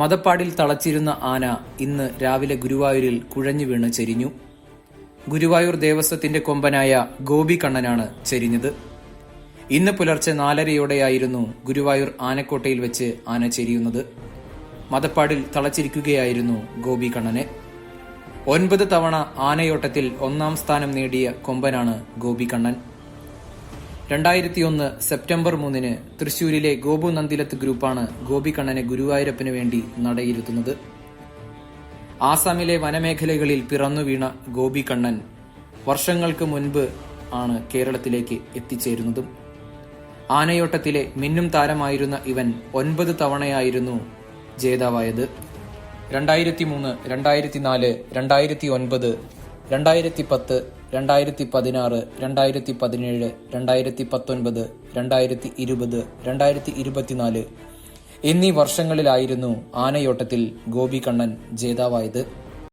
മതപ്പാടിൽ തളച്ചിരുന്ന ആന ഇന്ന് രാവിലെ ഗുരുവായൂരിൽ കുഴഞ്ഞു വീണ് ചെരിഞ്ഞു. ഗുരുവായൂർ ദേവസ്വത്തിന്റെ കൊമ്പനായ ഗോപി കണ്ണനാണ് ചെരിഞ്ഞത്. ഇന്ന് പുലർച്ചെ നാലരയോടെയായിരുന്നു ഗുരുവായൂർ ആനക്കോട്ടയിൽ വെച്ച് ആന ചെരിയുന്നത്. മതപ്പാടിൽ തളച്ചിരിക്കുകയായിരുന്നു ഗോപി കണ്ണനെ ഒൻപത് തവണ ആനയോട്ടത്തിൽ ഒന്നാം സ്ഥാനം നേടിയ കൊമ്പനാണ് ഗോപി കണ്ണൻ രണ്ടായിരത്തി ഒന്ന് സെപ്റ്റംബർ മൂന്നിന് തൃശൂരിലെ ഗോപു നന്ദിലത്ത് ഗ്രൂപ്പാണ് ഗോപികണ്ണനെ ഗുരുവായൂരപ്പന് വേണ്ടി നടയിരുത്തുന്നത്. ആസാമിലെ വനമേഖലകളിൽ പിറന്നു വീണ ഗോപി കണ്ണൻ വർഷങ്ങൾക്ക് മുൻപ് ആണ് കേരളത്തിലേക്ക് എത്തിച്ചേരുന്നതും. ആനയോട്ടത്തിലെ മിന്നും താരമായിരുന്ന ഇവൻ ഒൻപത് തവണയായിരുന്നു ജേതാവായത്. രണ്ടായിരത്തി മൂന്ന് രണ്ടായിരത്തി നാല് രണ്ടായിരത്തി ഒൻപത് രണ്ടായിരത്തി പത്ത് രണ്ടായിരത്തി പതിനാറ് രണ്ടായിരത്തി പതിനേഴ് രണ്ടായിരത്തി പത്തൊൻപത് രണ്ടായിരത്തി ഇരുപത് രണ്ടായിരത്തി ഇരുപത്തിനാല് എന്നീ വർഷങ്ങളിലായിരുന്നു ആനയോട്ടത്തിൽ ഗോപികണ്ണൻ ജേതാവായത്.